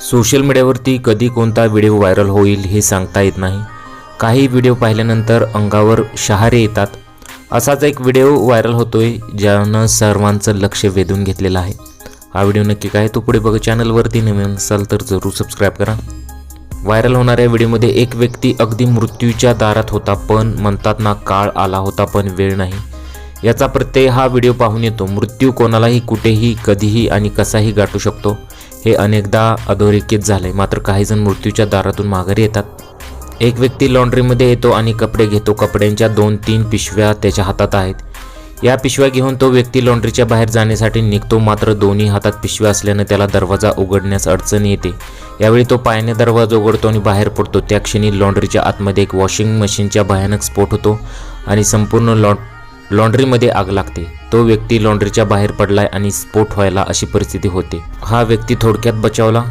Social मीडियावरती कधी कोणता व्हिडिओ व्हायरल होईल हे सांगता येत नाही. काही व्हिडिओ पाहिल्यानंतर अंगावर शहारे येतात. असाच एक व्हिडिओ व्हायरल होतोय ज्यानं सर्वांचं लक्ष वेधून घेतलेलं आहे. हा व्हिडिओ नक्की काय तो पुढे बघा चॅनलवरती नवीन असाल तर जरूर सबस्क्राईब करा. व्हायरल होणाऱ्या व्हिडिओमध्ये एक व्यक्ती अगदी मृत्यूच्या दारात होता पण म्हणतात ना काळ आला होता पण वेळ नाही. याचा प्रत्यय हा व्हिडिओ पाहून येतो. मृत्यू कोणालाही कुठेही कधीही आणि कसाही गाठू शकतो. हे अनेकदा अधोरेखित झाले मात्र काही जण मृत्यूच्या दारातून माघारी येतात. एक व्यक्ती लॉन्ड्रीमध्ये येतो आणि कपडे घेतो. कपड्यांच्या दोन तीन पिशव्या त्याच्या हातात आहेत. या पिशव्या घेऊन तो व्यक्ती लॉन्ड्रीच्या बाहेर जाण्यासाठी निघतो. मात्र दोन्ही हातात पिशव्या असल्यानं त्याला दरवाजा उघडण्यास अडचण येते. यावेळी तो पायाने दरवाजा उघडतो आणि बाहेर पडतो. त्या क्षणी लॉन्ड्रीच्या आतमध्ये एक वॉशिंग मशीनच्या भयानक स्फोट होतो आणि संपूर्ण लॉ लॉन्ड्रीमध्ये आग लागते. तो व्यक्ती लॉन्ड्रीच्या बाहेर पडलाय आणि स्फोट व्हायला अशी परिस्थिती होते. हा व्यक्ती थोडक्यात बचावला.